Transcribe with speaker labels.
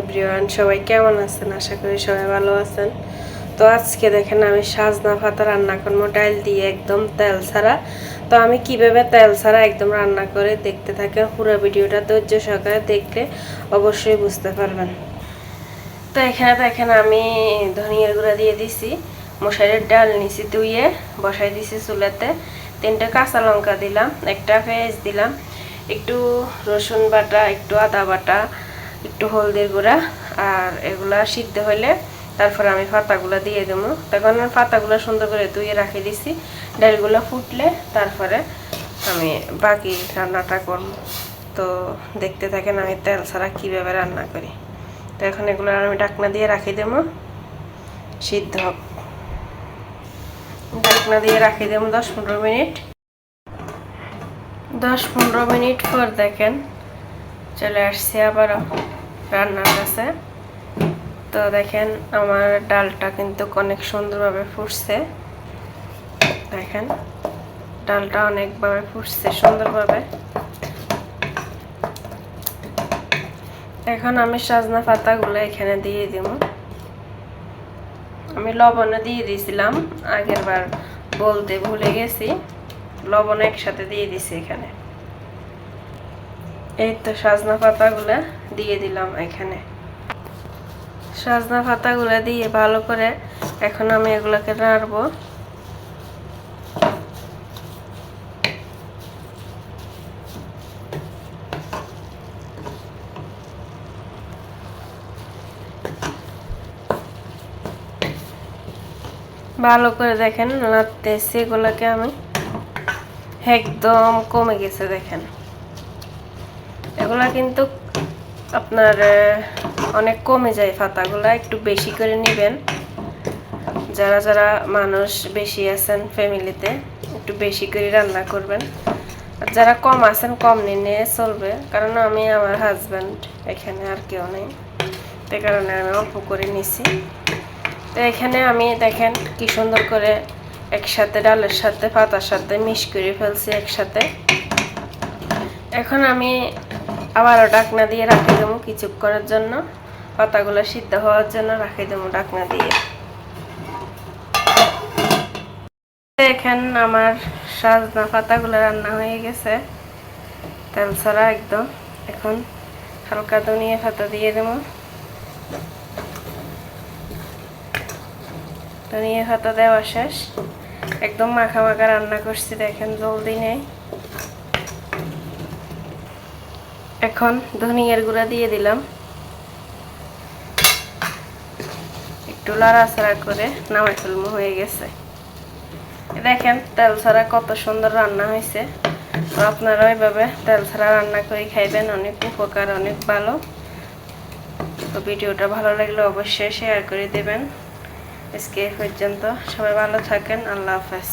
Speaker 1: Everyone, সবাই কেমন আছেন? আশা করি সবাই ভালো আছেন। তো আজকে দেখেন আমি সাজনা পাতা রান্না করব, ডাল দিয়ে একদম তেল ছাড়া। তো আমি কীভাবে তেল ছাড়া একদম রান্না করে দেখতে থাকেন, পুরো ভিডিওটা ধৈর্য সহকারে দেখলে অবশ্যই বুঝতে পারবেন। তো এখানে দেখেন আমি ধনিয়ার গুঁড়া দিয়ে দিছি, মশারির ডাল নিছি ধুইয়ে বসাই দিছি চুলাতে। তিনটে কাঁচা লঙ্কা দিলাম, একটা পেঁয়াজ দিলাম, একটু রসুন বাটা, একটু আদা বাটা একটু হলদির গুঁড়া আর এগুলা সিদ্ধ হলে তারপর আমি পাতাগুলো দিয়ে দেবো। তখন আমি পাতাগুলো সুন্দর করে ধুয়ে রাখি দিছি। ডালগুলো ফুটলে তারপরে আমি বাকি রান্নাটা করব। তো দেখতে থাকেন আমি তেল ছাড়া কীভাবে রান্না করি। তো এখন এগুলো আমি ডাকনা দিয়ে রাখি দেবো। সিদ্ধ হোক। ডাকনা দিয়ে রাখি দেবো দশ পনেরো মিনিট। দশ পনেরো মিনিট পর দেখেন চলে আসছি আবারও। রান্নার কাছে। তো দেখেন, আমার ডালটা কিন্তু অনেক সুন্দরভাবে ফুটছে। দেখেন, ডালটা অনেকভাবে ফুটছে সুন্দরভাবে। এখন আমি সাজনা পাতাগুলো এখানে দিয়ে দিব। আমি লবণে দিয়ে দিয়েছিলাম আগের বার বলতে ভুলে গেছি। লবণ একসাথে দিয়ে দিছি এখানে। এই তো সাজনা পাতাগুলো দিয়ে দিলাম এখানে। সাজনা পাতাগুলো দিয়ে ভালো করে এখন আমি এগুলোকে নাড়বো। ভালো করে দেখেন, নাড়তেছি এগুলোকে আমি। একদম কমে গেছে দেখেন। এগুলা কিন্তু আপনার অনেক কমে যায় পাতাগুলা, একটু বেশি করে নেবেন। যারা যারা মানুষ বেশি আছেন ফ্যামিলিতে একটু বেশি করে রান্না করবেন। আর যারা কম আছেন, কম নিয়ে চলবে, কারণ আমি আমার হাজব্যান্ড এখানে আর কেউ নেই। তে কারণে আমি অল্প করে নিছি। তো এখানে আমি দেখেন কি সুন্দর করে একসাথে ডালের সাথে, পাতার সাথে মিশ করে ফেলছি একসাথে। এখন আমি আবারও ডাকনা দিয়ে রাখি দেবো করার জন্য। পাতাগুলো সিদ্ধ হওয়ার জন্য রাখি দেবো ডাকনা দিয়ে। দেখেন আমার সাজনা পাতাগুলো রান্না হয়ে গেছে। তেল ছাড়া একদম। এখন হালকা ধনিয়া পাতা দিয়ে দেবো। ধনিয়া পাতা দেওয়া শেষ। একদম মাখা মাখা রান্না করছি, দেখেন জলদি নেই। এখন ধনিয়ার গুঁড়া দিয়ে দিলাম। একটু লাড়াচাড়া করে নামাই ফেলমো হয়ে গেছে। দেখেন, তেল ছাড়া কত সুন্দর রান্না হয়েছে। তো আপনারা ওইভাবে তেল ছাড়া রান্না করে খাইবেন, অনেক উপকার, অনেক ভালো। তো ভিডিওটা ভালো লাগলে অবশ্যই শেয়ার করে দেবেন। আজকে পর্যন্ত সবাই ভালো থাকেন, আল্লাহ হাফেজ।